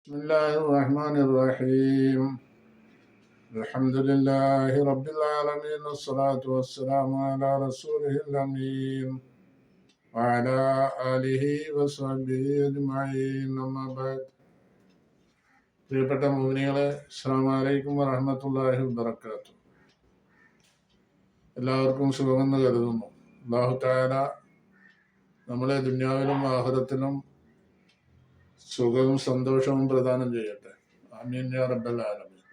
بسم الله الرحمن الرحيم الحمد لله رب العالمين والصلاة والسلام على رسوله الأمين وعلى آله وصحبه أجمعين أما بعد പ്രിയപ്പെട്ട മോഹിനികളെ അസ്സാം വലൈക്കും വറഹമത്തല്ലാഹി വബർക്കാത്തു എല്ലാവർക്കും സുഖമെന്ന് കരുതുന്നു അള്ളാഹു താല നമ്മളെ ദുന്യാവിലും ആഹ്റത്തിലും സുഖവും സന്തോഷവും പ്രദാനം ചെയ്യട്ടെ. അമീൻ റബ്ബൽ ആലമീൻ.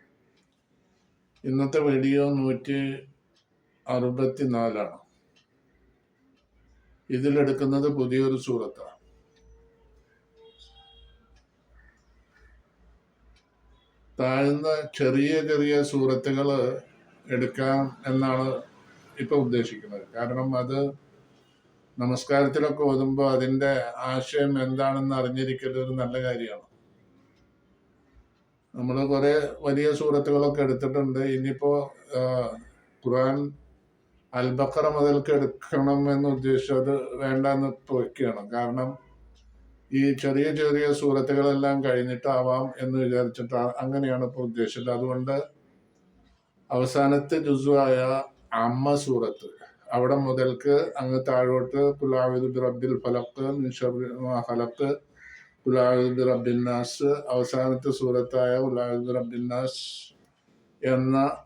ഇന്നത്തെ വീഡിയോ നൂറ്റി അറുപത്തി നാലാണ് ഇതിലെടുക്കുന്നത് പുതിയൊരു സൂറത്താണ്. താഴ്ന്ന ചെറിയ ചെറിയ സൂറത്തുകൾ എടുക്കാം എന്നാണ് ഇപ്പൊ ഉദ്ദേശിക്കുന്നത്. കാരണം അത് നമസ്കാരത്തിലൊക്കെ ഓതുമ്പോൾ അതിന്റെ ആശയം എന്താണെന്ന് അറിഞ്ഞിരിക്കൽ ഒരു നല്ല കാര്യമാണ്. നമ്മൾ കുറെ വലിയ സൂറത്തുകളൊക്കെ എടുത്തിട്ടുണ്ട്. ഇനിയിപ്പോ ഖുർആൻ അൽബക്കറ മുതൽക്ക് എടുക്കണം എന്ന് ഉദ്ദേശിച്ചത് വേണ്ടെന്ന് ഇപ്പൊ വെക്കുകയാണ് കാരണം ഈ ചെറിയ ചെറിയ സൂറത്തുകളെല്ലാം കഴിഞ്ഞിട്ടാവാം എന്ന് വിചാരിച്ചിട്ട് അങ്ങനെയാണ് ഇപ്പോൾ ഉദ്ദേശിച്ചത്. അതുകൊണ്ട് അവസാനത്തെ ജുസുവായ അമ്മ സൂറത്ത്. അവിടെ മുതൽക്ക് അങ്ങ് താഴോട്ട് കുലാവിദ് റബ്ബിൽ ഫലക്ക് ഖലക്ക് കുലാവിദ് റബ്ബിൻ നാസ് അവസാനത്തെ സൂറത്തായ കുലാവിദ് റബ്ബിൻ നാസ് എന്ന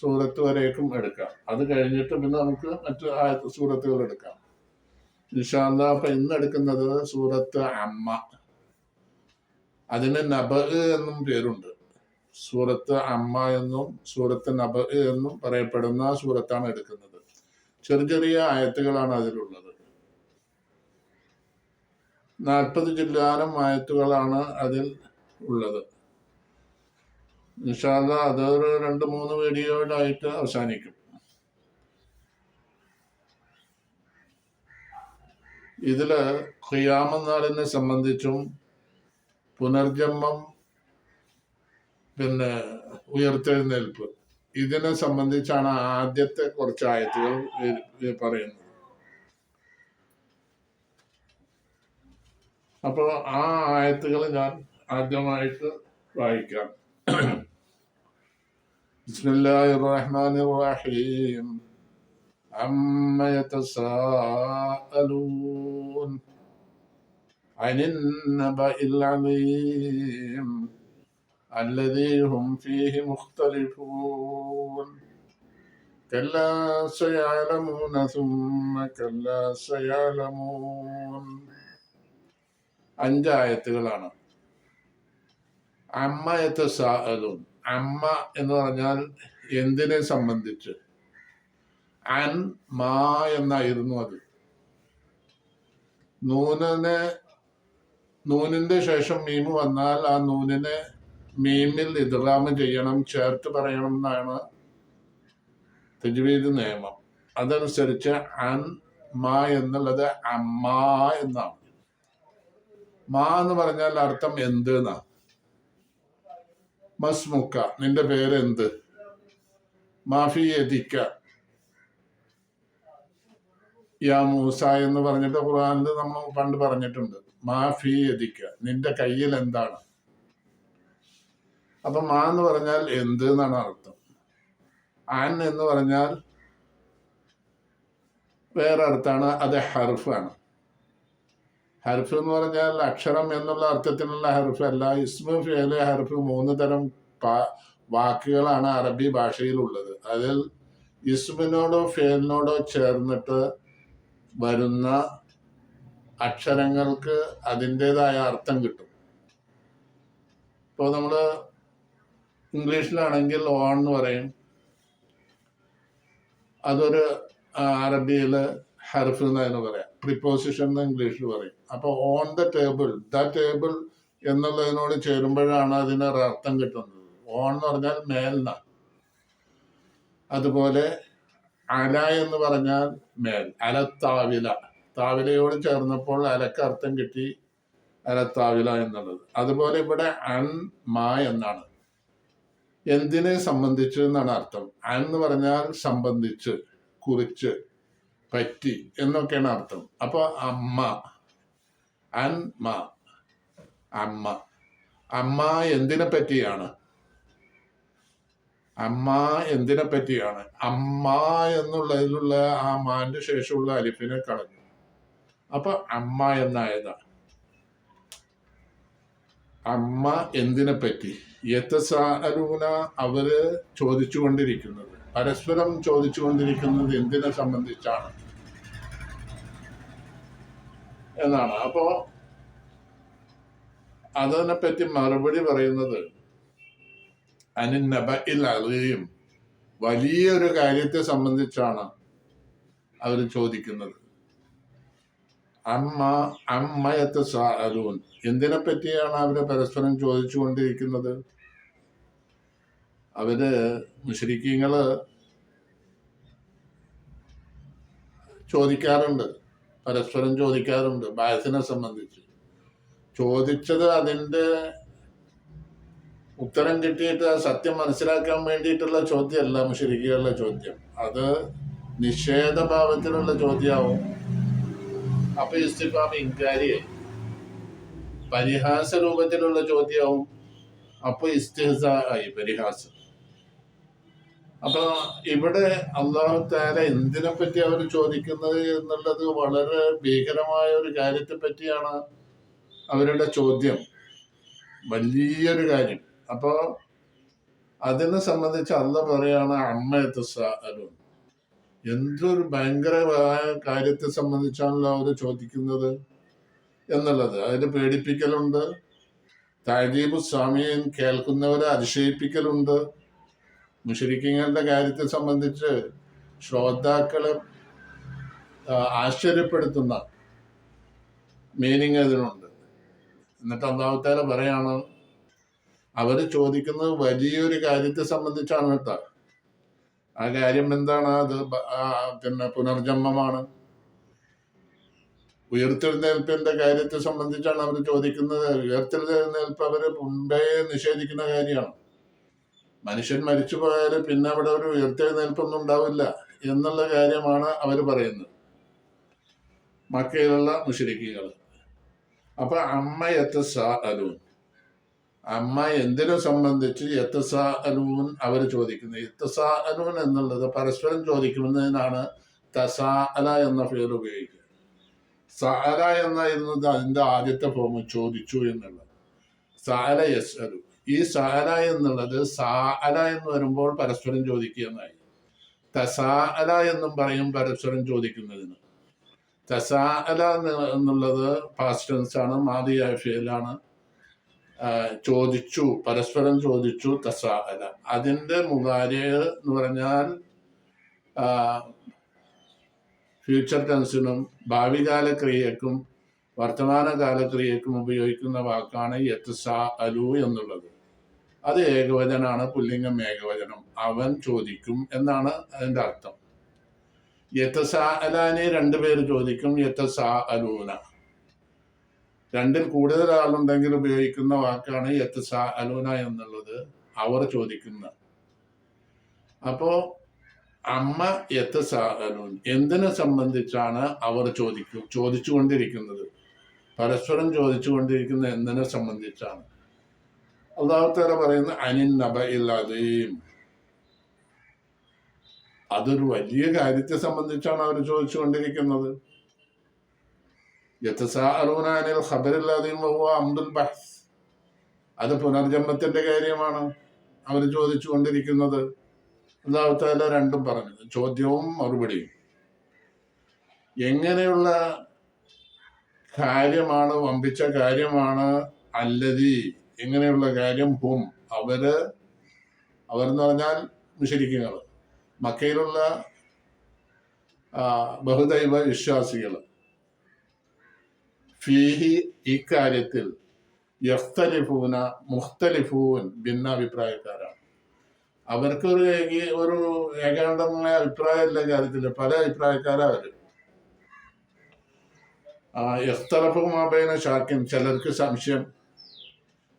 സൂറത്ത് വരേക്കും എടുക്കാം. അത് കഴിഞ്ഞിട്ട് പിന്നെ നമുക്ക് മറ്റു ആയത്ത് സൂറത്തുകൾ എടുക്കാം. ഇൻഷാല്ല അപ്പൊ ഇന്ന് എടുക്കുന്നത് സൂറത്ത് അമ്മ. അതിന് നബ എന്നും പേരുണ്ട്. സൂറത്ത് അമ്മ എന്നും സൂറത്ത് നബ എന്നും പറയപ്പെടുന്ന സൂറത്താണ് എടുക്കുന്നത്. ചെറിയ ചെറിയ ആയത്തുകളാണ് അതിലുള്ളത്. നാൽപ്പത് ജില്ലാനം ആയത്തുകളാണ് അതിൽ ഉള്ളത്. നിഷാദ അതൊരു രണ്ട് മൂന്ന് വീഡിയോയിലായിട്ട് അവസാനിക്കും. ഇതിൽ ഖിയാമനാളിനെ സംബന്ധിച്ചും പുനർജന്മം പിന്നെ ഉയർത്തെഴുന്നേൽപ്പ്. ഇതിനെ സംബന്ധിച്ചാണ് ആദ്യത്തെ കുറച്ച് ആയത്തുകൾ ഈ- ഈ പറയുന്നത് അപ്പോൾ ആ ആയത്തുകൾ ഞാൻ ആദ്യമായിട്ട് വായിക്കാം ബിസ്മില്ലാഹി റഹ്മാനി റഹീം അമ്മ യതസാഅലൂൻ عن النبأ العظيم الذي هم فيه مختلفون كلا سيعلمون ثم كلا سيعلمون അഞ്ചായത്തുകളാണ് അമ്മയത്തെ സാഅലും അമ്മ എന്ന് പറഞ്ഞാൽ എന്തിനെ സംബന്ധിച്ച് അൻ മാ എന്നായിരുന്നു അത് നൂനിനെ നൂനിന്റെ ശേഷം മീമ് വന്നാൽ ആ നൂനിനെ മീമിൽ ഇദ്റാമ് ചെയ്യണം ചേർത്ത് പറയണം എന്നാണ് തജ്വീദ് നിയമം. അതനുസരിച്ച് അൻ മാ എന്നുള്ളത് അമ്മ എന്നാണ്. മാ എന്ന് പറഞ്ഞാൽ അർത്ഥം എന്ത് എന്നാണ് മസ്മുക്ക നിന്റെ പേര് എന്ത് മാഫി എതിക്ക യാ മൂസ എന്ന് പറഞ്ഞിട്ട് ഖുർആാനിൽ നമ്മൾ പണ്ട് പറഞ്ഞിട്ടുണ്ട്. മാഫി എതിക്ക നിന്റെ കയ്യിൽ എന്താണ്? അപ്പൊ മാ എന്ന് പറഞ്ഞാൽ എന്ത് എന്നാണ് അർത്ഥം. ആൻ എന്ന് പറഞ്ഞാൽ വേറെ അർത്ഥമാണ് അത് ഹർഫാണ്. ഹർഫ് എന്ന് പറഞ്ഞാൽ അക്ഷരം എന്നുള്ള അർത്ഥത്തിലുള്ള ഹർഫ് അല്ല. ഇസ്മു ഫേൽ ഹർഫ് മൂന്ന് തരം വാക്കുകളാണ് അറബി ഭാഷയിലുള്ളത്. അതിൽ ഇസ്മിനോടോ ഫേലിനോടോ ചേർന്നിട്ട് വരുന്ന അക്ഷരങ്ങൾക്ക് അതിന്റെതായ അർത്ഥം കിട്ടും. ഇപ്പോൾ നമ്മൾ ഇംഗ്ലീഷിലാണെങ്കിൽ ഓൺ എന്ന് പറയും. അതൊരു അറബിയിൽ ഹർഫ് എന്നതിന് പറയാം. പ്രിപ്പോസിഷൻ എന്ന് ഇംഗ്ലീഷിൽ പറയും. അപ്പോൾ on the table the table എന്നുള്ളതിനോട് ചേരുമ്പോഴാണ് അതിന് അർത്ഥം കിട്ടുന്നത്. ഓൺ എന്ന് പറഞ്ഞാൽ മേൽന അതുപോലെ അല എന്ന് പറഞ്ഞാൽ മേൽ. അലത്താവില. താവിലയോട് ചേർന്നപ്പോൾ അലക്ക് അർത്ഥം കിട്ടി അലത്താവില എന്നുള്ളത്. അതുപോലെ ഇവിടെ അൻ മാ എന്നാണ്. എന്തിനെ സംബന്ധിച്ച് എന്നാണ് അർത്ഥം? എന്ന് പറഞ്ഞാൽ സംബന്ധിച്ച് കുറിച്ച് പറ്റി എന്നൊക്കെയാണ് അർത്ഥം. അപ്പൊ അമ്മ അമ്മ അമ്മ. അമ്മ എന്തിനെ പറ്റിയാണ്? അമ്മ എന്തിനെ പറ്റിയാണ്? അമ്മ എന്നുള്ളതിലുള്ള ആ മാന്റെ ശേഷമുള്ള അലിഫിനെ കളഞ്ഞു. അപ്പൊ അമ്മ എന്നായതാ അമ്മ എന്തിനെ പറ്റി? യത്തസാലൂന അവർ ചോദിച്ചുകൊണ്ടിരിക്കുന്നത്. പരസ്പരം ചോദിച്ചുകൊണ്ടിരിക്കുന്നത് എന്തിനെ സംബന്ധിച്ചാണ്? എന്നാണ്. അപ്പോ അതിനെപ്പറ്റി മറുപടി പറയുന്നത് അനിന്നബയിൽ അറിയും വലിയൊരു കാര്യത്തെ സംബന്ധിച്ചാണ് അവർ ചോദിക്കുന്നത്. അമ്മ അമ്മയത്തെ സാലൂൻ എന്തിനെ പറ്റിയാണ് അവർ പരസ്പരം ചോദിച്ചുകൊണ്ടിരിക്കുന്നത്? അവർ മുഷരിക്കീങ്ങൾ ചോദിക്കാറുണ്ട്. പരസ്പരം ചോദിക്കാറുണ്ട് ബാസിനെ സംബന്ധിച്ച്. ചോദിച്ചത് അതിന്റെ ഉത്തരം കിട്ടിയിട്ട് സത്യം മനസ്സിലാക്കാൻ വേണ്ടിയിട്ടുള്ള ചോദ്യമല്ല മുഷരിക്കുകളുടെ ചോദ്യം. അത് നിഷേധഭാവത്തിലുള്ള ചോദ്യമാവും. അപ്പൊ ഇസ്തിഫാം ഇൻകാരിയായി പരിഹാസ രൂപത്തിലുള്ള ചോദ്യവും അപ്പൊ ഇസ്തിഹസ ആയി പരിഹാസം. അപ്പൊ ഇവിടെ അള്ളാഹു താര എന്തിനെ പറ്റി അവർ ചോദിക്കുന്നത് എന്നുള്ളത് വളരെ ഭീകരമായ ഒരു കാര്യത്തെ പറ്റിയാണ് അവരുടെ ചോദ്യം. വലിയൊരു കാര്യം. അപ്പോ അതിനെ സംബന്ധിച്ച് അല്ല പറയാണ് അമ്മ സാലും എന്തൊരു ഭയങ്കരമായ കാര്യത്തെ സംബന്ധിച്ചാണല്ലോ അവർ ചോദിക്കുന്നത് എന്നുള്ളത്. അതിന് പേടിപ്പിക്കലുണ്ട്. താജീബ് സ്വാമിയും കേൾക്കുന്നവരെ അതിശയിപ്പിക്കലുണ്ട്. മുഷരിക്കങ്ങളുടെ കാര്യത്തെ സംബന്ധിച്ച് ശ്രോതാക്കളെ ആശ്ചര്യപ്പെടുത്തുന്ന മീനിങ് അതിനുണ്ട്. എന്നിട്ട് അന്നാമത്തേനെ പറയാണ് അവർ ചോദിക്കുന്നത് വലിയൊരു കാര്യത്തെ സംബന്ധിച്ചാണ് കേട്ടോ. ആ കാര്യം എന്താണ്? അത് പിന്നെ പുനർജന്മമാണ്. ഉയർത്തെഴുന്നേൽപ്പിന്റെ കാര്യത്തെ സംബന്ധിച്ചാണ് അവർ ചോദിക്കുന്നത്. ഉയർത്തെഴുന്നേൽപ്പ് അവർ മുമ്പേ നിഷേധിക്കുന്ന കാര്യമാണ്. മനുഷ്യൻ മരിച്ചു പോയാൽ പിന്നെ അവിടെ ഒരു ഉയർത്തെഴുന്നേൽപ്പൊന്നും ഉണ്ടാവില്ല എന്നുള്ള കാര്യമാണ് അവർ പറയുന്നത്. മക്കയിലുള്ള മുഷരിക്കുകൾ അപ്പൊ അമ്മയത്ത് സാ അലൂൻ. അമ്മ എന്തിനെ സംബന്ധിച്ച് എത്തസാ അലൂൻ അവർ ചോദിക്കുന്നത് എത്തസാ അലൂൻ എന്നുള്ളത് പരസ്പരം ചോദിക്കുന്നതിനാണ് തസാ അല എന്ന പേര് ഉപയോഗിക്കുക സാല എന്നായിരുന്നത് അതിന്റെ ആദ്യത്തെ ഫോം ചോദിച്ചു എന്നുള്ളത്. സാല യെസ് അലു ഈ സഹല എന്നുള്ളത് സാല എന്ന് വരുമ്പോൾ പരസ്പരം ചോദിക്കുക എന്നായി. തസാഅല എന്നും പറയും പരസ്പരം ചോദിക്കുന്നതിന്. തസാഅല എന്നുള്ളത് പാസ്റ്റ് ടെൻസ് ആണ് മാതിയായ ഫേലാണ് ചോദിച്ചു പരസ്പരം ചോദിച്ചു തസാല അതിന്റെ മുഖാര്യ എന്ന് പറഞ്ഞാൽ ഫ്യൂച്ചർ ടെൻസിനും ഭാവികാല ക്രിയക്കും വർത്തമാനകാല ക്രിയക്കും ഉപയോഗിക്കുന്ന വാക്കാണ് യത്സാ അലു എന്നുള്ളത്. അത് ഏകവചനാണ് പുല്ലിംഗം ഏകവചനം. അവൻ ചോദിക്കും എന്നാണ് അതിന്റെ അർത്ഥം. യത്തസാ അലാനെ രണ്ടുപേർ ചോദിക്കും യത്തസാ അലൂന രണ്ടിൽ കൂടുതൽ ആളുണ്ടെങ്കിൽ ഉപയോഗിക്കുന്ന വാക്കാണ് യത്തസാ അലൂന എന്നുള്ളത് അവർ ചോദിക്കുന്ന. അപ്പോ അമ്മ യത്തസാ അലൂൻ എന്തിനെ സംബന്ധിച്ചാണ് അവർ ചോദിക്കും ചോദിച്ചുകൊണ്ടിരിക്കുന്നത്? പരസ്പരം ചോദിച്ചുകൊണ്ടിരിക്കുന്ന എന്തിനെ സംബന്ധിച്ചാണ്? അള്ളാഹുത്താല പറയുന്ന അനിൻ നബ ഇല്ലാതെയും അതൊരു വലിയ കാര്യത്തെ സംബന്ധിച്ചാണ് അവർ ചോദിച്ചുകൊണ്ടിരിക്കുന്നത്. യത്തസാഅലൂനാനിൽ ഖബറില്ലാതെയും അബ്ദുൽ ബഹ്സ് അത് പുനർജന്മത്തിന്റെ കാര്യമാണ്. അവർ ചോദിച്ചു കൊണ്ടിരിക്കുന്നത് അള്ളാഹുത്താല രണ്ടും പറഞ്ഞു. ചോദ്യവും മറുപടിയും. എങ്ങനെയുള്ള കാര്യമാണ് വമ്പിച്ച കാര്യമാണ് അല്ലതി എങ്ങനെയുള്ള കാര്യം ഹും അവർ അവരെന്ന് പറഞ്ഞാൽ മുഷരിക്കുകൾ മക്കയിലുള്ള ബഹുദൈവ വിശ്വാസികൾ ഫീഹി ഇക്കാര്യത്തിൽ യഫ്തലിഫൂന മുഖ്തലിഫൂൻ ഭിന്നാഭിപ്രായക്കാരാണ്. അവർക്ക് ഒരു ഒരു ഏകാന്തമായ അഭിപ്രായമില്ല കാര്യത്തിൽ പല അഭിപ്രായക്കാരാ അവർ. ആ യഖ്തലഫുമാബൈന ഷാക്കിൻ ചിലർക്ക് സംശയം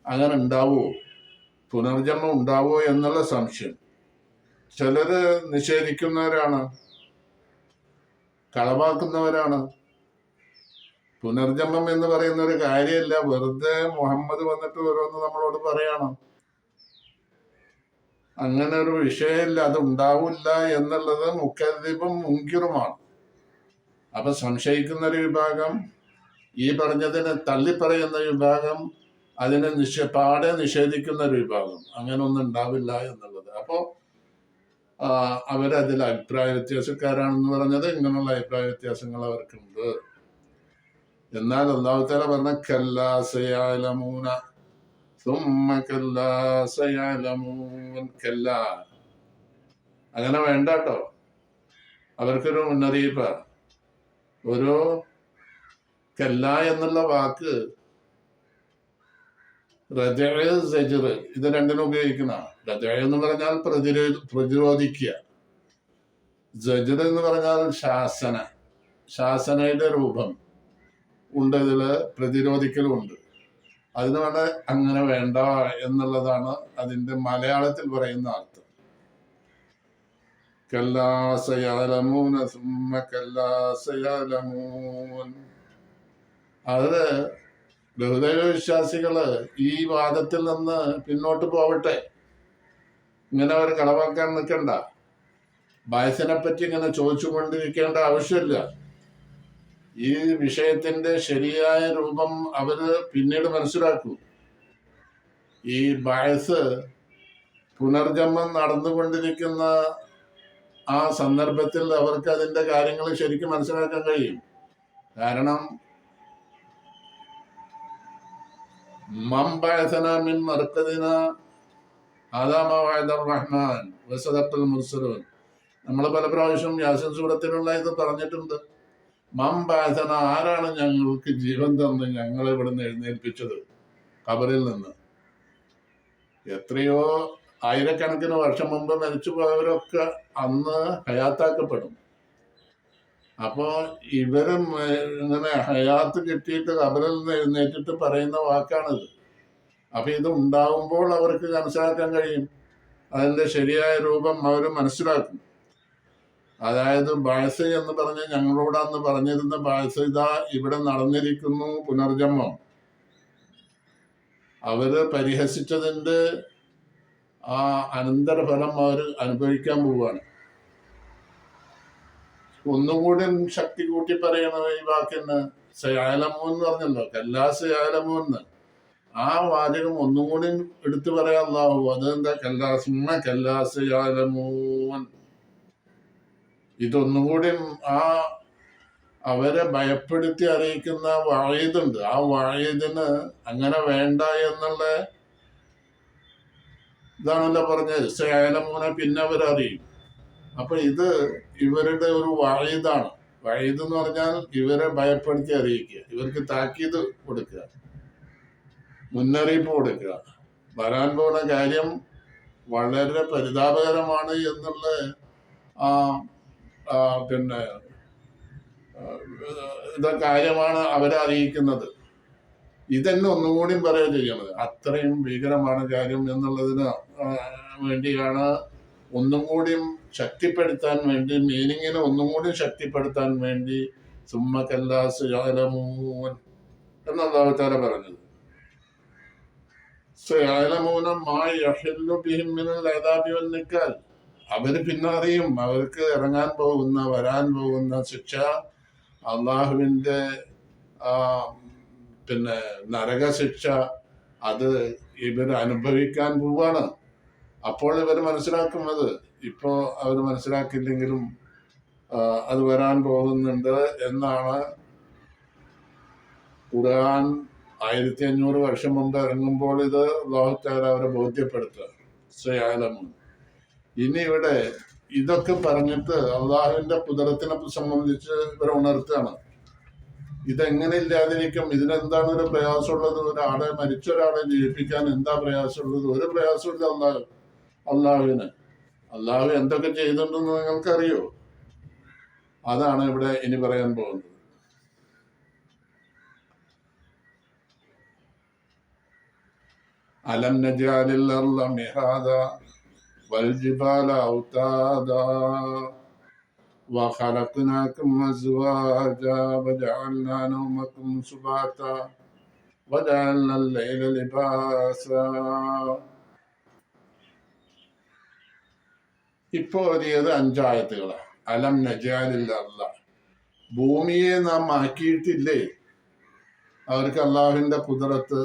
അങ്ങനെ ഉണ്ടാവോ? പുനർജന്മം ഉണ്ടാവോ എന്നുള്ള സംശയം. ചിലര് നിഷേധിക്കുന്നവരാണ് കളവാക്കുന്നവരാണ്. പുനർജന്മം എന്ന് പറയുന്ന ഒരു കാര്യമില്ല. വെറുതെ മുഹമ്മദ് വന്നിട്ട് ഓരോന്ന് നമ്മളോട് പറയണം. അങ്ങനെ ഒരു വിഷയമില്ല. അത് ഉണ്ടാവില്ല എന്നുള്ളത് മുഖദ്വീപും മുങ്കിറുമാണ്. അപ്പൊ സംശയിക്കുന്ന ഒരു വിഭാഗം ഈ പറഞ്ഞതിനെ തള്ളിപ്പറയുന്ന വിഭാഗം അതിനെ നിഷ പാടെ നിഷേധിക്കുന്ന ഒരു വിഭാഗം. അങ്ങനെ ഒന്നും ഉണ്ടാവില്ല എന്നുള്ളത്. അപ്പോ ആ, അവരതിൽ അഭിപ്രായ വ്യത്യാസക്കാരാണെന്ന് പറഞ്ഞത് ഇങ്ങനെയുള്ള അഭിപ്രായ വ്യത്യാസങ്ങൾ അവർക്കുണ്ട്. എന്നാൽ ഒന്നാമത്തേല പറഞ്ഞ കല്ലാസയാലമൂന സുമ്മ കല്ലാസയാലമൂൻ കല്ല അങ്ങനെ വേണ്ട കേട്ടോ. അവർക്കൊരു മുന്നറിയിപ്പ. ഒരു കല്ല എന്നുള്ള വാക്ക് റജർ ഇത് രണ്ടിനും ഉപയോഗിക്കുന്ന റജ എന്ന് പറഞ്ഞാൽ പ്രതിരോ പ്രതിരോധിക്കുക. ജജർ എന്ന് പറഞ്ഞാൽ ശാസന ശാസനയുടെ രൂപം. ഉണ്ട് ഇതിൽ പ്രതിരോധിക്കലും ഉണ്ട് അതിന് വേണ്ട അങ്ങനെ വേണ്ട എന്നുള്ളതാണ് അതിന്റെ മലയാളത്തിൽ പറയുന്ന അർത്ഥം. കല്ലാസയാലമൂന സുമ്മ കല്ലാസയാലമൂൻ. അത് ബഹുദൈവ വിശ്വാസികൾ ഈ വാദത്തിൽ നിന്ന് പിന്നോട്ട് പോവട്ടെ. ഇങ്ങനെ അവർ കളവാക്കാൻ നിൽക്കണ്ട. വയസ്സിനെ പറ്റി ഇങ്ങനെ ചോദിച്ചുകൊണ്ടിരിക്കേണ്ട ആവശ്യമില്ല. ഈ വിഷയത്തിന്റെ ശരിയായ രൂപം അവർ പിന്നീട് മനസ്സിലാക്കും. ഈ വയസ്സ് പുനർജന്മം നടന്നുകൊണ്ടിരിക്കുന്ന ആ സന്ദർഭത്തിൽ അവർക്ക് അതിന്റെ കാര്യങ്ങൾ ശരിക്കും മനസ്സിലാക്കാൻ കഴിയും. കാരണം മംബായസന മിൻ മർക്കദിന ആദാമാവായദർ റഹ്മാൻ മുർസലൂൻ. നമ്മൾ പല പ്രാവശ്യം യാസിൻ സൂറത്തിലുള്ള ഇത് പറഞ്ഞിട്ടുണ്ട്. മംബാസന ആരാണ് ഞങ്ങൾക്ക് ജീവൻ തന്ന് ഞങ്ങളെ ഇവിടുന്ന് എഴുന്നേൽപ്പിച്ചത്? കബറിൽ നിന്ന്. എത്രയോ ആയിരക്കണക്കിന് വർഷം മുമ്പ് മരിച്ചു പോയവരൊക്കെ അന്ന് ഹയാത്താക്കപ്പെടും. അപ്പോ ഇവർ ഇങ്ങനെ ഹയാത്ത് കിട്ടിയിട്ട് കബറിൽ നിന്ന് എഴുന്നേറ്റിട്ട് പറയുന്ന വാക്കാണിത്. അപ്പൊ ഇത് ഉണ്ടാവുമ്പോൾ അവർക്ക് മനസ്സിലാക്കാൻ കഴിയും. അതിന്റെ ശരിയായ രൂപം അവർ മനസ്സിലാക്കും. അതായത് ബാഴ്സ എന്ന് പറഞ്ഞ് ഞങ്ങളോട് അന്ന് പറഞ്ഞിരുന്ന ബാഴ്സ ഇതാ ഇവിടെ നടന്നിരിക്കുന്നു പുനർജന്മം. അവർ പരിഹസിച്ചതിന്റെ ആ അനന്തരഫലം അവർ അനുഭവിക്കാൻ പോവുകയാണ്. ഒന്നുകൂടി ശക്തി കൂട്ടി പറയണ ഈ വാക്കിന് സയാലമോ എന്ന് പറഞ്ഞല്ലോ കല്ലാസ് സയാലമോന്ന് ആ വാചകം ഒന്നും കൂടി എടുത്തു പറയാല്ലാവൂ അതെന്താ? കല്ലാസ്മ കല്ലാസ് സയാലമോൻ. ഇതൊന്നും കൂടി ആ അവരെ ഭയപ്പെടുത്തി അറിയിക്കുന്ന വായുതുണ്ട് ആ വായുതിന് അങ്ങനെ വേണ്ട എന്നുള്ള ഇതാണല്ലോ പറഞ്ഞത്. സേലമൂനെ പിന്നെ അവരറിയും. അപ്പൊ ഇത് ഇവരുടെ ഒരു വായുതാണ് വഴുത് എന്ന് പറഞ്ഞാൽ ഇവരെ ഭയപ്പെടുത്തി അറിയിക്കുക. ഇവർക്ക് താക്കീത് കൊടുക്കുക. മുന്നറിയിപ്പ് കൊടുക്കുക. വരാൻ പോകുന്ന കാര്യം വളരെ പരിതാപകരമാണ് എന്നുള്ള ആ, പിന്നെ കാര്യമാണ് അവരെ അറിയിക്കുന്നത്. ഇതന്നെ ഒന്നും കൂടിയും പറയുക ചെയ്യണത് അത്രയും ഭീകരമാണ് കാര്യം എന്നുള്ളതിന് വേണ്ടിയാണ് ഒന്നും കൂടിയും ശക്തിപ്പെടുത്താൻ വേണ്ടി മീനിങ്ങിനെ ഒന്നും കൂടി ശക്തിപ്പെടുത്താൻ വേണ്ടി സുമ്മ കല്ലാസ് യാലമൂൻ എന്നല്ലാവത്താര പറഞ്ഞത്. സയാലമൂനം മാ യഹില്ലു ബിഹിം മിനൽ അദാബി വൻ അവർ പിന്നെ അറിയും അവർക്ക് ഇറങ്ങാൻ പോകുന്ന വരാൻ പോകുന്ന ശിക്ഷ അള്ളാഹുവിന്റെ ആ പിന്നെ നരക ശിക്ഷ അത് ഇവർ അനുഭവിക്കാൻ പോവാണ്. അപ്പോൾ ഇവർ മനസ്സിലാക്കുന്നത് ഇപ്പോ അവർ മനസ്സിലാക്കില്ലെങ്കിലും അത് വരാൻ പോകുന്നുണ്ട് എന്നാണ് ഖുർആൻ ആയിരത്തി അഞ്ഞൂറ് വർഷം മുമ്പ് ഇറങ്ങുമ്പോൾ ഇത് ലോകത്താർ അവരെ ബോധ്യപ്പെടുത്തുക. സ്വയാലമുൻ ഇനി ഇവിടെ ഇതൊക്കെ പറഞ്ഞിട്ട് അള്ളാഹുവിന്റെ പുതരത്തിനെ സംബന്ധിച്ച് ഇവരെ ഉണർത്തുകയാണ്. ഇതെങ്ങനെ ഇല്ലാതിരിക്കും? ഇതിനെന്താണ് ഒരു പ്രയാസമുള്ളത്? ഒരാളെ മരിച്ച ഒരാളെ ജീവിപ്പിക്കാൻ എന്താ പ്രയാസമുള്ളത്? ഒരു പ്രയാസമില്ല അള്ളാഹു അള്ളാഹുവിന്. അള്ളാഹു എന്തൊക്കെ ചെയ്തിട്ടുണ്ടെന്ന് നിങ്ങൾക്കറിയോ? അതാണ് ഇവിടെ ഇനി പറയാൻ പോകുന്നത്. അലം നജാലിൽ والجبال أوتادا وخلقناكم أزواجا وجعلنا نومكم سباتا وجعلنا الليل لباسا ഇപ്പൊ ഓതിയത് അഞ്ചായത്തുകളാണ് അലം നജാലില്ല അല്ല ഭൂമിയെ നാം ആക്കിയിട്ടില്ലേ അവർക്ക് അള്ളാഹുവിന്റെ കുതിരത്ത്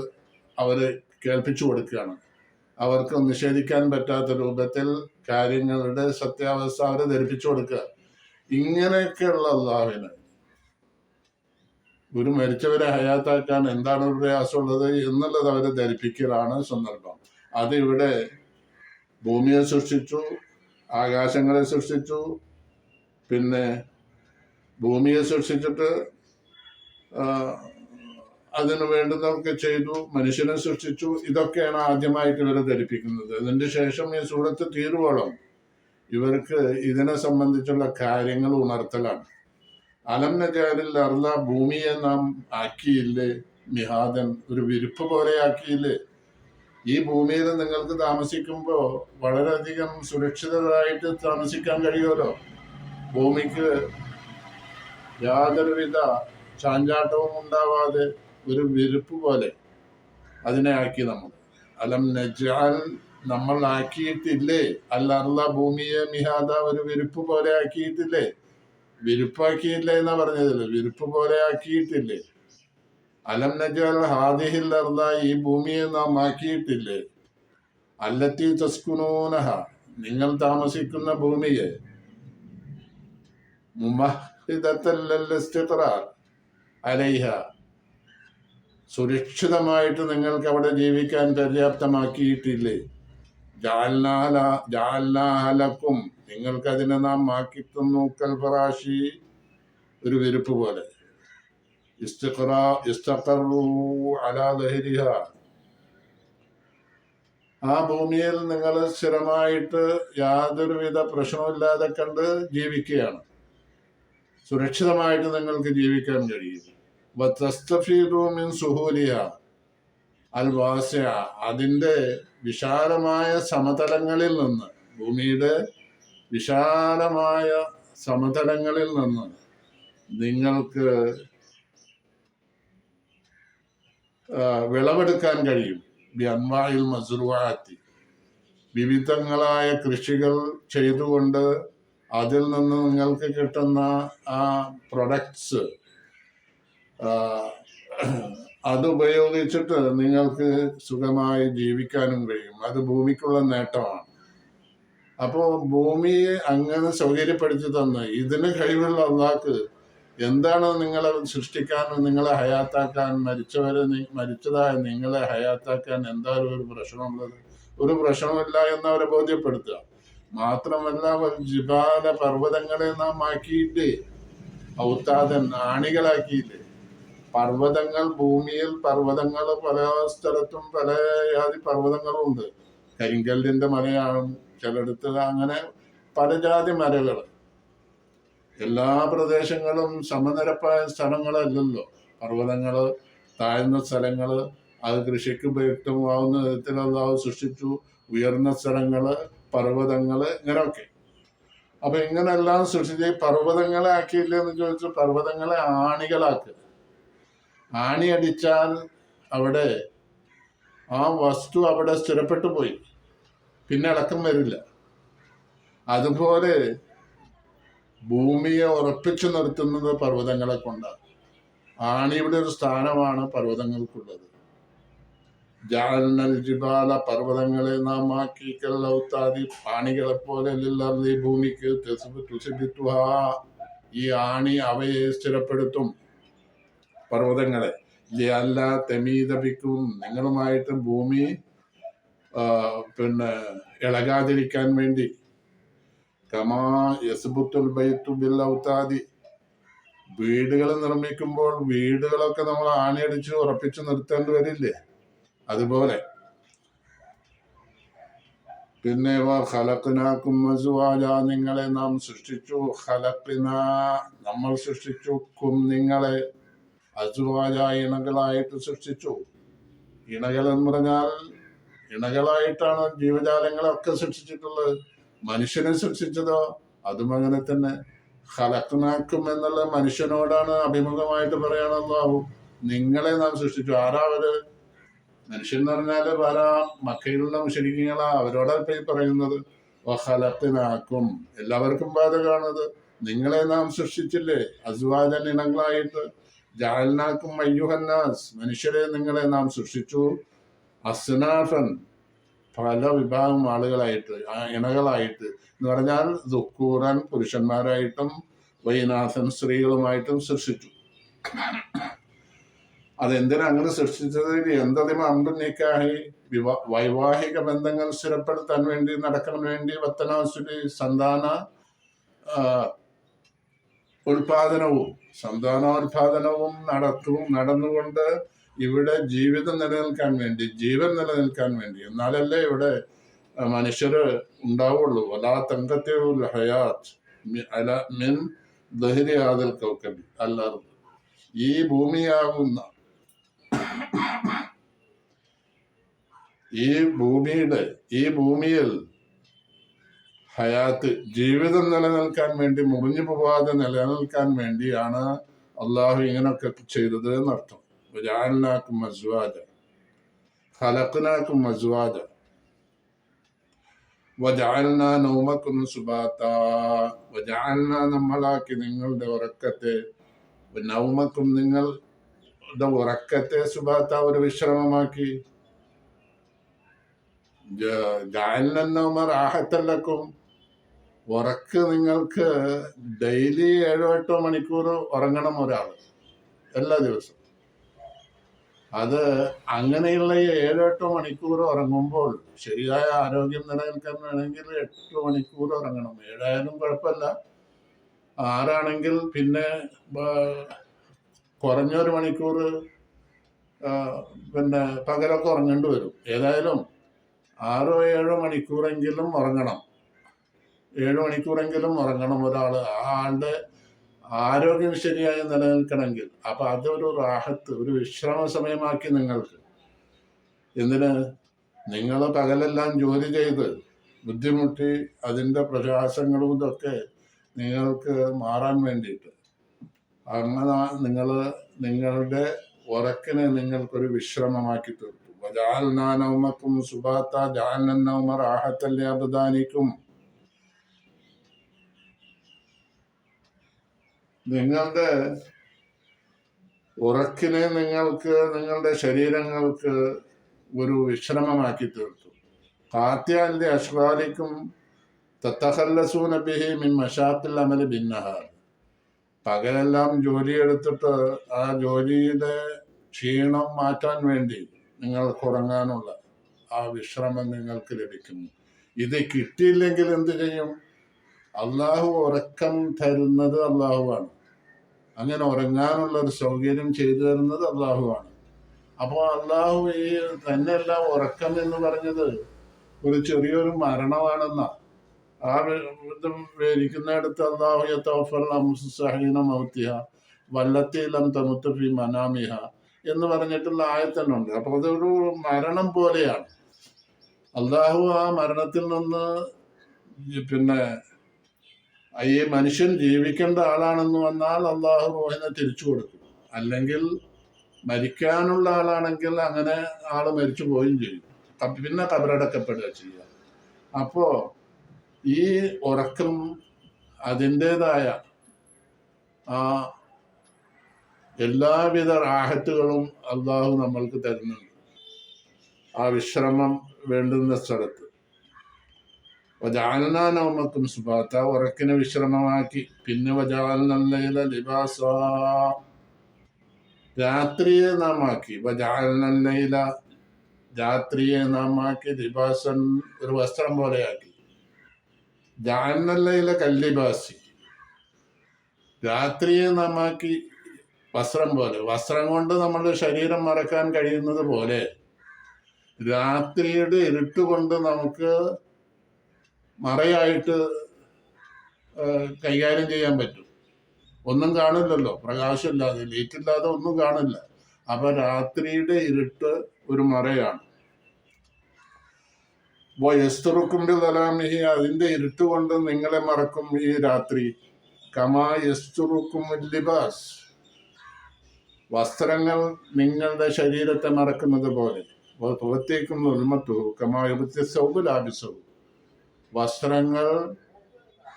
അവര് കേൾപ്പിച്ചു കൊടുക്കുകയാണ് അവർക്ക് നിഷേധിക്കാൻ പറ്റാത്ത രൂപത്തിൽ കാര്യങ്ങളുടെ സത്യാവസ്ഥ അവരെ ധരിപ്പിച്ചു കൊടുക്കുക. ഇങ്ങനെയൊക്കെയുള്ള അള്ളാഹുവിന്. ഒരു മരിച്ചവരെ ഹയാത്താക്കാൻ എന്താണ് പ്രയാസമുള്ളത് എന്നുള്ളത് അവരെ ധരിപ്പിക്കലാണ് സന്ദർഭം. അത് ഇവിടെ ഭൂമിയെ സൃഷ്ടിച്ചു ആകാശങ്ങളെ സൃഷ്ടിച്ചു പിന്നെ ഭൂമിയെ സൃഷ്ടിച്ചിട്ട് അതിന് വേണ്ടുന്നതൊക്കെ ചെയ്തു മനുഷ്യനെ സൃഷ്ടിച്ചു. ഇതൊക്കെയാണ് ആദ്യമായിട്ട് ഇവരെ ധരിപ്പിക്കുന്നത്. അതിന്റെ ശേഷം ഈ സൂറത്ത് തീരുവോളം ഇവർക്ക് ഇതിനെ സംബന്ധിച്ചുള്ള കാര്യങ്ങൾ ഉണർത്തലാണ്. അലം നജാലിൽ അർല ഭൂമിയെ നാം ആക്കിയില്ലേ? മിഹാദൻ ഒരു വിരിപ്പ് പോലെ ആക്കിയില്ലേ? ഈ ഭൂമിയിൽ നിങ്ങൾക്ക് താമസിക്കുമ്പോൾ വളരെയധികം സുരക്ഷിതരായിട്ട് താമസിക്കാൻ കഴിയുമല്ലോ? ഭൂമിക്ക് യാതൊരുവിധ ചാഞ്ചാട്ടവും ഉണ്ടാവാതെ ഒരു വിരിപ്പ് പോലെ അതിനെ ആക്കി നമ്മൾ. അലം നജാൽ നമ്മൾ ആക്കിയിട്ടില്ലേ? അല്ലർല ഭൂമിയെ മിഹാദ ഒരു വിരിപ്പ് പോലെ ആക്കിയിട്ടില്ലേ? വിരിപ്പാക്കിയില്ല എന്നാ പറഞ്ഞതല്ലേ വിരിപ്പ് പോലെ ആക്കിയിട്ടില്ലേ? അലം നജാൽ ഹാദിഹിൽ അർദ ഈ ഭൂമിയെ നാം ആക്കിയിട്ടില്ലേ? അല്ലത്തി തസ്കുനൂനഹ നിങ്ങൾ താമസിക്കുന്ന ഭൂമിയെ. മുമഹിദത്തല്ലസ്തിഖറാർ അലൈഹ. സുരക്ഷിതമായിട്ട് നിങ്ങൾക്ക് അവിടെ ജീവിക്കാൻ പര്യാപ്തമാക്കിയിട്ടില്ലേ? ജാൽനാല ജാൽനാഹലക്കും നിങ്ങൾക്ക് അതിനെ നാം ആക്കിത്തുന്നു കൽഫറാശി ഒരു വിരുപ്പ് പോലെ. ആ ഭൂമിയിൽ നിങ്ങൾ സ്ഥിരമായിട്ട് യാതൊരുവിധ പ്രശ്നമില്ലാതെ കണ്ട് ജീവിക്കുകയാണ്. സുരക്ഷിതമായിട്ട് നിങ്ങൾക്ക് ജീവിക്കാൻ കഴിയും വതസ്തഫീദു മിൻ സുഹൂലിയ അൽ അതിന്റെ വിശാലമായ സമതലങ്ങളിൽ നിന്ന് ഭൂമിയുടെ വിശാലമായ സമതലങ്ങളിൽ നിന്ന് നിങ്ങൾക്ക് വിളവെടുക്കാൻ കഴിയും. ബി അൻവായിൽ മസുറുവാത്തി വിവിധങ്ങളായ കൃഷികൾ ചെയ്തുകൊണ്ട് അതിൽ നിന്ന് നിങ്ങൾക്ക് കിട്ടുന്ന ആ പ്രൊഡക്ട്സ് അത് ഉപയോഗിച്ചിട്ട് നിങ്ങൾക്ക് സുഖമായി ജീവിക്കാനും കഴിയും. അത് ഭൂമിക്കുള്ള നേട്ടമാണ്. അപ്പോൾ ഭൂമിയെ അങ്ങനെ സൗകര്യപ്പെടുത്തി തന്ന് ഇതിന് കഴിവുള്ള ഒന്നാക്ക് എന്താണ് നിങ്ങളെ സൃഷ്ടിക്കാനും നിങ്ങളെ ഹയാത്താക്കാൻ മരിച്ചവരെ മരിച്ചതായ നിങ്ങളെ ഹയാത്താക്കാൻ എന്താണ് ഒരു പ്രശ്നമുള്ളത്? ഒരു പ്രശ്നമില്ല എന്നവരെ ബോധ്യപ്പെടുത്തുക. മാത്രമല്ല ജിബാല പർവതങ്ങളെ നാം ആക്കിയില്ലേ? ഔത്താദൻ ആണികളാക്കിയില്ലേ? പർവതങ്ങൾ ഭൂമിയിൽ പർവതങ്ങൾ പല സ്ഥലത്തും പല ജാതി പർവതങ്ങളും ഉണ്ട്. കരിങ്കല്ലിന്റെ മലയാണ് ചിലയിടത്ത് അങ്ങനെ പല ജാതി മലകൾ എല്ലാ പ്രദേശങ്ങളും സമനിരപ്പായ സ്ഥലങ്ങളല്ലല്ലോ. പർവതങ്ങൾ താഴ്ന്ന സ്ഥലങ്ങൾ അത് കൃഷിക്ക് ഉപയുക്തമാവുന്ന വിധത്തിൽ അള്ളാഹു സൃഷ്ടിച്ചു. ഉയർന്ന സ്ഥലങ്ങൾ പർവതങ്ങൾ ഇങ്ങനെയൊക്കെ. അപ്പൊ ഇങ്ങനെല്ലാം സൃഷ്ടിച്ച് പർവതങ്ങളെ ആക്കിയില്ല എന്ന് ചോദിച്ചു പർവതങ്ങളെ ആണികളാക്കുക. ആണി അടിച്ചാൽ അവിടെ ആ വസ്തു അവിടെ സ്ഥിരപ്പെട്ടു പോയി. പിന്നെ ഇളക്കം വരില്ല. അതുപോലെ ഭൂമിയെ ഉറപ്പിച്ചു നിർത്തുന്നത് പർവതങ്ങളെ കൊണ്ടാണ്. ആണിയുടെ ഒരു സ്ഥാനമാണ് പർവതങ്ങൾക്കുള്ളത്. ജാലനൽ ജിബാല പർവതങ്ങളെ നാം ആക്കി. കല്ലൗത്താതി ആണികളെ പോലെ ഈ ഭൂമിക്ക്. ഈ ആണി അവയെ സ്ഥിരപ്പെടുത്തും. പർവതങ്ങളെ. അല്ല തെമീതപിക്കും നിങ്ങളുമായിട്ട് ഭൂമി പിന്നെ ഇളകാതിരിക്കാൻ വേണ്ടി. കമാ യസ്ബുത്തുൽ ബൈത്തു ബിൽ ഔത്താദി വീടുകൾ നിർമ്മിക്കുമ്പോൾ വീടുകളൊക്കെ നമ്മൾ ആണിയടിച്ച് ഉറപ്പിച്ചു നിർത്തേണ്ടി വരില്ലേ? അതുപോലെ. പിന്നെ ഖലഖ്നാക്കും മസുവാജ നിങ്ങളെ നാം സൃഷ്ടിച്ചു. ഹലക്കിന നമ്മൾ സൃഷ്ടിച്ചു കും നിങ്ങളെ. അസ്വാജ ഇണകളായിട്ട് സൃഷ്ടിച്ചു. ഇണകൾ എന്ന് പറഞ്ഞാൽ ഇണകളായിട്ടാണ് ജീവജാലങ്ങളൊക്കെ സൃഷ്ടിച്ചിട്ടുള്ളത്. മനുഷ്യനെ സൃഷ്ടിച്ചതോ അതും അങ്ങനെ തന്നെ. ഹലക്കനാക്കും എന്നുള്ള മനുഷ്യനോടാണ് അഭിമുഖമായിട്ട് പറയണമെന്നാവും നിങ്ങളെ നാം സൃഷ്ടിച്ചു. ആരാ അവർ മനുഷ്യൻ എന്ന് പറഞ്ഞാൽ പല മക്കയിലുള്ള മുഷരിക്കങ്ങളാ അവരോടാ ഇപ്പൊ ഈ പറയുന്നത്. ഹലത്തിനാക്കും എല്ലാവർക്കും ബാധകമാണത് നിങ്ങളെ നാം സൃഷ്ടിച്ചില്ലേ? അസുവാദൻ ഇണങ്ങളായിട്ട് ജാലനാക്കും അയ്യുഹന്നാസ് മനുഷ്യരെ നിങ്ങളെ നാം സൃഷ്ടിച്ചു. അസ്നാഫൻ പല വിഭാഗം ആളുകളായിട്ട് ഇണകളായിട്ട്. എന്ന് പറഞ്ഞാൽ ദുക്കൂറൻ പുരുഷന്മാരായിട്ടും വൈനാഥൻ സ്ത്രീകളുമായിട്ടും സൃഷ്ടിച്ചു. അതെന്തിനാ അങ്ങനെ സൃഷ്ടിച്ചത്? എന്തതിമ അമ്പനിക്കായി വിവാ വൈവാഹിക ബന്ധങ്ങൾ സ്ഥിരപ്പെടുത്താൻ വേണ്ടി നടക്കാൻ വേണ്ടി വത്തനാസുരി സന്താന ഉൽപാദനവും സന്താനോൽപാദനവും നടത്തും നടന്നുകൊണ്ട് ഇവിടെ ജീവിതം നിലനിൽക്കാൻ വേണ്ടി ജീവൻ നിലനിൽക്കാൻ വേണ്ടി. എന്നാലല്ലേ ഇവിടെ മനുഷ്യര് ഉണ്ടാവുള്ളൂ. വലാ തങ്കത്തിൽ ഹയാത്ത് അല മിൻ ദഹരി ആദൽ കൗക്കബി അല്ലാതെ ഈ ഭൂമിയാകുന്ന ഈ ഭൂമിയുടെ ഈ ഭൂമിയിൽ ഹയാത്ത് ജീവിതം നിലനിൽക്കാൻ വേണ്ടി മുറിഞ്ഞു പോവാതെ നിലനിൽക്കാൻ വേണ്ടിയാണ് അള്ളാഹു ഇങ്ങനൊക്കെ ചെയ്തത് എന്നർത്ഥം. ജാലിനാക്കും മസ്വാജ ഹലക്കിനാക്കും മസ്വാജ വജാലിന സുബാത്ത വജാലിന നമ്മളാക്കി നിങ്ങളുടെ ഉറക്കത്തെ നൗമക്കും നിങ്ങളുടെ ഉറക്കത്തെ സുബാത്ത ഒരു വിശ്രമമാക്കി. ജാലിനൗമ റാഹത്തല്ലക്കും ഉറക്ക് നിങ്ങൾക്ക് ഡെയിലി ഏഴോ എട്ടോ മണിക്കൂർ ഉറങ്ങണം ഒരാൾ എല്ലാ ദിവസവും. അത് അങ്ങനെയുള്ള ഏഴോ എട്ടോ മണിക്കൂർ ഉറങ്ങുമ്പോൾ ശരിയായ ആരോഗ്യം നിലനിൽക്കാൻ വേണമെങ്കിൽ എട്ട് മണിക്കൂർ ഉറങ്ങണം. ഏഴായാലും കുഴപ്പമില്ല. ആറാണെങ്കിൽ പിന്നെ കുറഞ്ഞൊരു മണിക്കൂർ പിന്നെ പകലൊക്കെ ഉറങ്ങേണ്ടി വരും. ഏതായാലും ആറോ ഏഴോ മണിക്കൂറെങ്കിലും ഉറങ്ങണം. ഏഴ് മണിക്കൂറെങ്കിലും ഉറങ്ങണം ഒരാൾ ആ ആളുടെ ആരോഗ്യം ശരിയായി നിലനിൽക്കണമെങ്കിൽ. അപ്പൊ അതൊരു റാഹത്ത് ഒരു വിശ്രമ സമയമാക്കി നിങ്ങൾക്ക്. എന്തിന്? നിങ്ങൾ പകലെല്ലാം ജോലി ചെയ്ത് ബുദ്ധിമുട്ടി അതിന്റെ പ്രയാസങ്ങളും ഇതൊക്കെ നിങ്ങൾക്ക് മാറാൻ വേണ്ടിയിട്ട്. അങ്ങനെ നിങ്ങൾ നിങ്ങളുടെ ഉറക്കിനെ നിങ്ങൾക്കൊരു വിശ്രമമാക്കി തീർത്തു. നാനവുമക്കും സുബാത്ത ജാലനൗമ റാഹത്തല്ലേ അബദാനിക്കും നിങ്ങളുടെ ഉറക്കിനെ നിങ്ങൾക്ക് നിങ്ങളുടെ ശരീരങ്ങൾക്ക് ഒരു വിശ്രമമാക്കി തീർത്തു. കാത്യാന്റെ അഷ്റാലിക്കും തത്തഹല്ലസൂന ബിഹി മിൻ മഷാത്തിൽ അമൽ ഭിന്നഹാർ പകലെല്ലാം ജോലിയെടുത്തിട്ട് ആ ജോലിയുടെ ക്ഷീണം മാറ്റാൻ വേണ്ടി നിങ്ങൾക്ക് ഉറങ്ങാനുള്ള ആ വിശ്രമം നിങ്ങൾക്ക് ലഭിക്കുന്നു. ഇത് കിട്ടിയില്ലെങ്കിൽ എന്ത് ചെയ്യും? അള്ളാഹു ഉറക്കം തരുന്നത് അള്ളാഹുവാണ് അങ്ങനെ ഉറങ്ങാനുള്ള ഒരു സൗകര്യം ചെയ്തു തരുന്നത് അള്ളാഹുവാണ്. അപ്പോൾ അള്ളാഹു ഈ തന്നെയല്ല ഉറക്കം എന്ന് പറഞ്ഞത് ഒരു ചെറിയൊരു മരണമാണെന്ന. ആ വി- ഇത് വിവരിക്കുന്നിടത്ത് അള്ളാഹു യത്തോഫീന മൗത്തിഹ വല്ലത്തിലം തമുത്തഫി മനാമിഹ എന്ന് പറഞ്ഞിട്ടുള്ള ആയത്തന്നുണ്ട് അപ്പോൾ അതൊരു മരണം പോലെയാണ്. അള്ളാഹു ആ മരണത്തിൽ നിന്ന് പിന്നെ ഈ മനുഷ്യൻ ജീവിക്കേണ്ട ആളാണെന്ന് വന്നാൽ അള്ളാഹു റോഹിനെ തിരിച്ചു കൊടുക്കും. അല്ലെങ്കിൽ മരിക്കാനുള്ള ആളാണെങ്കിൽ അങ്ങനെ ആൾ മരിച്ചു പോവുകയും ചെയ്യും. പിന്നെ കബറടക്കപ്പെടുക ചെയ്യുക. അപ്പോ ഈ ഉറക്കം അതിന്റെതായ ആ എല്ലാവിധ റാഹത്തുകളും അള്ളാഹു നമ്മൾക്ക് തരുന്നുണ്ട്. ആ വിശ്രമം വേണ്ടുന്ന സ്ഥലത്ത്. വജാലനാനൗമക്കും സുബാത്ത ഉറക്കിനെ വിശ്രമമാക്കി. പിന്നെ വജാലനല്ലയില ലിബാസ. രാത്രിയെ നാം ആക്കി വജാലനല്ലയില രാത്രിയെ നാം ആക്കി ലിബാസൻ ഒരു വസ്ത്രം പോലെയാക്കി. ജാലനല്ലയില കല്ലിബാസി. രാത്രിയെ നാം ആക്കി വസ്ത്രം പോലെ. വസ്ത്രം കൊണ്ട് നമ്മുടെ ശരീരം മറക്കാൻ കഴിയുന്നത് പോലെ. രാത്രിയുടെ ഇരുട്ട് കൊണ്ട് നമുക്ക് മറയായിട്ട് കൈകാര്യം ചെയ്യാൻ പറ്റും. ഒന്നും കാണില്ലല്ലോ. പ്രകാശമില്ലാതെ ലൈറ്റ് ഇല്ലാതെ ഒന്നും കാണില്ല. അപ്പൊ രാത്രിയുടെ ഇരുട്ട് ഒരു മറയാണ്. വയസ്തുറുക്കുമ്പോൾ തലാമിഹി അതിന്റെ ഇരുട്ട് കൊണ്ട് നിങ്ങളെ മറക്കും ഈ രാത്രി. കമാ യസ്തുറുക്കും ലിബാസ്. വസ്ത്രങ്ങൾ നിങ്ങളുടെ ശരീരത്തെ മറക്കുന്നത് പോലെ. പുറത്തേക്കും നിർമ്മത്തു കമാ സൗബ് ലാഭിസവും വസ്ത്രങ്ങൾ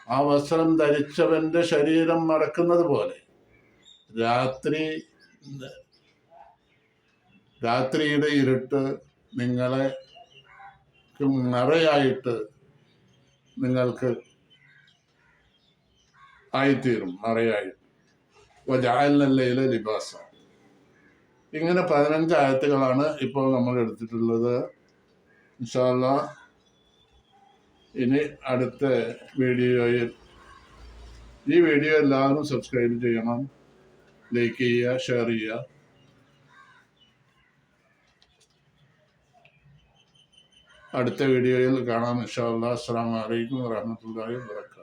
ആ വസ്ത്രം ധരിച്ചവന്റെ ശരീരം മറക്കുന്നത് പോലെ. രാത്രി രാത്രിയുടെ ഇരുട്ട് നിങ്ങളെ മറയായിട്ട് നിങ്ങൾക്ക് ആയിത്തീരും മറയായി. വജാലിനല്ലയിലെ ലിബാസ. ഇങ്ങനെ പതിനഞ്ച് ആയത്തുകളാണ് ഇപ്പോൾ നമ്മൾ എടുത്തിട്ടുള്ളത്. ഇൻഷാല്ല ഇനി അടുത്ത വീഡിയോയിൽ ഈ വീഡിയോ എല്ലാവരും സബ്സ്ക്രൈബ് ചെയ്യണം. ലൈക്ക് ചെയ്യുക ഷെയർ ചെയ്യുക. അടുത്ത വീഡിയോയിൽ കാണാം. ഇൻഷാ അസ്സാം വലൈക്കും വാഹമത്തല്ലാ വാ